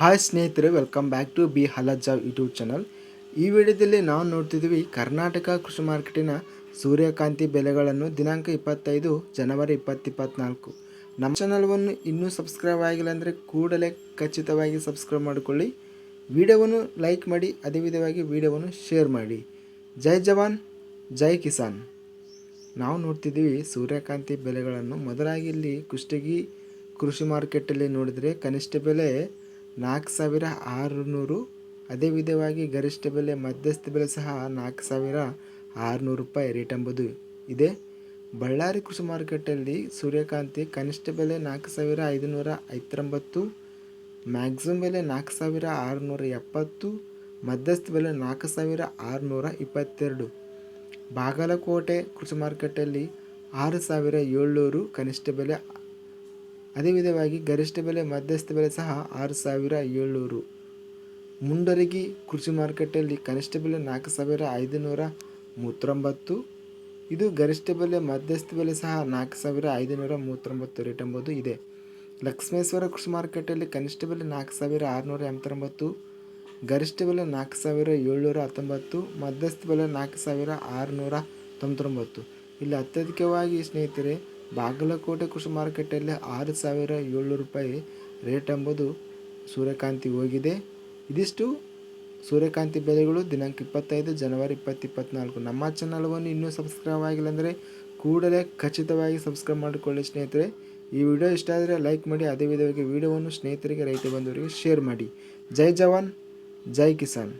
Hi ಸ್ನೇಹಿತರೆ welcome back to B ಹಲಜಾವ್ YouTube channel ಈ ವಿಡಿಯೋದಲ್ಲಿ ನಾವು ನೋಡ್ತಿದ್ದೀವಿ ಕರ್ನಾಟಕ ಕೃಷಿ ಮಾರ್ಕೆಟಿನ ಸೂರ್ಯಕಾಂತಿ ಬೆಲೆಗಳನ್ನು ದಿನಾಂಕ ಇಪ್ಪತ್ತೈದು ಜನವರಿ ಇಪ್ಪತ್ತಿಪ್ಪತ್ನಾಲ್ಕು. ನಮ್ಮ ಚಾನಲ್ವನ್ನು ಇನ್ನೂ ಸಬ್ಸ್ಕ್ರೈಬ್ ಆಗಿಲ್ಲ ಅಂದರೆ ಕೂಡಲೇ ಖಚಿತವಾಗಿ ಸಬ್ಸ್ಕ್ರೈಬ್ ಮಾಡಿಕೊಳ್ಳಿ. ವಿಡಿಯೋವನ್ನು ಲೈಕ್ ಮಾಡಿ, ಅದೇ ವಿಧವಾಗಿ ವಿಡಿಯೋವನ್ನು ಶೇರ್ ಮಾಡಿ. ಜೈ ಜವಾನ್, ಜೈ ಕಿಸಾನ್. ನಾವು ನೋಡ್ತಿದ್ದೀವಿ ಸೂರ್ಯಕಾಂತಿ ಬೆಲೆಗಳನ್ನು. ಮೊದಲಾಗಿ ಇಲ್ಲಿ ಕುಷ್ಟಗಿ ಕೃಷಿ ಮಾರ್ಕೆಟಲ್ಲಿ ನೋಡಿದರೆ ಕನಿಷ್ಠ ಬೆಲೆ ನಾಲ್ಕು ಸಾವಿರ ಆರುನೂರು. ಅದೇ ವಿಧವಾಗಿ ಗರಿಷ್ಠ ಬೆಲೆ, ಮಧ್ಯಸ್ಥ ಬೆಲೆ ಸಹ ನಾಲ್ಕು ಸಾವಿರ ಆರುನೂರು ರೂಪಾಯಿ ರೇಟ್ ಎಂಬುದು ಇದೆ. ಬಳ್ಳಾರಿ ಕೃಷಿ ಮಾರುಕಟ್ಟೆಯಲ್ಲಿ ಸೂರ್ಯಕಾಂತಿ ಕನಿಷ್ಠ ಬೆಲೆ ನಾಲ್ಕು ಸಾವಿರ ಐದುನೂರ ಐವತ್ತೊಂಬತ್ತು. ಮ್ಯಾಕ್ಸಿಮಮ್ ಬೆಲೆ ನಾಲ್ಕು ಸಾವಿರ ಆರುನೂರ ಎಪ್ಪತ್ತು. ಮಧ್ಯಸ್ಥ ಬೆಲೆ ನಾಲ್ಕು ಸಾವಿರ ಆರುನೂರ ಇಪ್ಪತ್ತೆರಡು. ಬಾಗಲಕೋಟೆ ಕೃಷಿ ಮಾರುಕಟ್ಟೆಯಲ್ಲಿ ಆರು ಸಾವಿರ ಏಳ್ನೂರು ಕನಿಷ್ಠ ಬೆಲೆ ಅದೇ ವಿಧವಾಗಿ ಗರಿಷ್ಠ ಬೆಲೆ, ಮಧ್ಯಸ್ಥ ಬೆಲೆ ಸಹ ಆರು ಸಾವಿರ ಏಳ್ನೂರು. ಮುಂಡರಗಿ ಕೃಷಿ ಮಾರುಕಟ್ಟೆಯಲ್ಲಿ ಕನಿಷ್ಠ ಬೆಲೆ ನಾಲ್ಕು ಸಾವಿರ ಐದುನೂರ ಮೂವತ್ತೊಂಬತ್ತು. ಇದು ಗರಿಷ್ಠ ಬೆಲೆ, ಮಧ್ಯಸ್ಥ ಬೆಲೆ ಸಹ ನಾಲ್ಕು ಸಾವಿರ ಐದುನೂರ ಮೂವತ್ತೊಂಬತ್ತು ರೇಟ್ ಎಂಬುದು ಇದೆ. ಲಕ್ಷ್ಮೇಶ್ವರ ಕೃಷಿ ಮಾರುಕಟ್ಟೆಯಲ್ಲಿ ಕನಿಷ್ಠ ಬೆಲೆ ನಾಲ್ಕು ಸಾವಿರ ಆರುನೂರ ಎಂಬತ್ತೊಂಬತ್ತು. ಗರಿಷ್ಠ ಬೆಲೆ ನಾಲ್ಕು ಸಾವಿರ ಏಳ್ನೂರ ಹತ್ತೊಂಬತ್ತು. ಮಧ್ಯಸ್ಥ ಬೆಲೆ ನಾಲ್ಕು ಸಾವಿರ ಆರುನೂರ ತೊಂಬತ್ತೊಂಬತ್ತು. ಇಲ್ಲಿ ಅತ್ಯಧಿಕವಾಗಿ ಸ್ನೇಹಿತರೆ ಬಾಗಲಕೋಟೆ ಕೃಷಿ ಮಾರುಕಟ್ಟೆಯಲ್ಲಿ ಆರು ಸಾವಿರ ಏಳ್ನೂರು ರೂಪಾಯಿ ರೇಟ್ ಎಂಬುದು ಸೂರ್ಯಕಾಂತಿ ಹೋಗಿದೆ. ಇದಿಷ್ಟು ಸೂರ್ಯಕಾಂತಿ ಬೆಲೆಗಳು ದಿನಾಂಕ ಇಪ್ಪತ್ತೈದು ಜನವರಿ ಇಪ್ಪತ್ತಿಪ್ಪತ್ನಾಲ್ಕು. ನಮ್ಮ ಚಾನಲ್ವನ್ನು ಇನ್ನೂ ಸಬ್ಸ್ಕ್ರೈಬ್ ಆಗಿಲ್ಲ ಅಂದರೆ ಕೂಡಲೇ ಖಚಿತವಾಗಿ ಸಬ್ಸ್ಕ್ರೈಬ್ ಮಾಡಿಕೊಳ್ಳಿ ಸ್ನೇಹಿತರೆ. ಈ ವಿಡಿಯೋ ಇಷ್ಟ ಆದರೆ ಲೈಕ್ ಮಾಡಿ, ಅದೇ ವಿಧವಾಗಿ ವಿಡಿಯೋವನ್ನು ಸ್ನೇಹಿತರಿಗೆ ರೈತ ಬಂಧುವರಿಗೆ ಶೇರ್ ಮಾಡಿ. ಜೈ ಜವಾನ್, ಜೈ ಕಿಸಾನ್.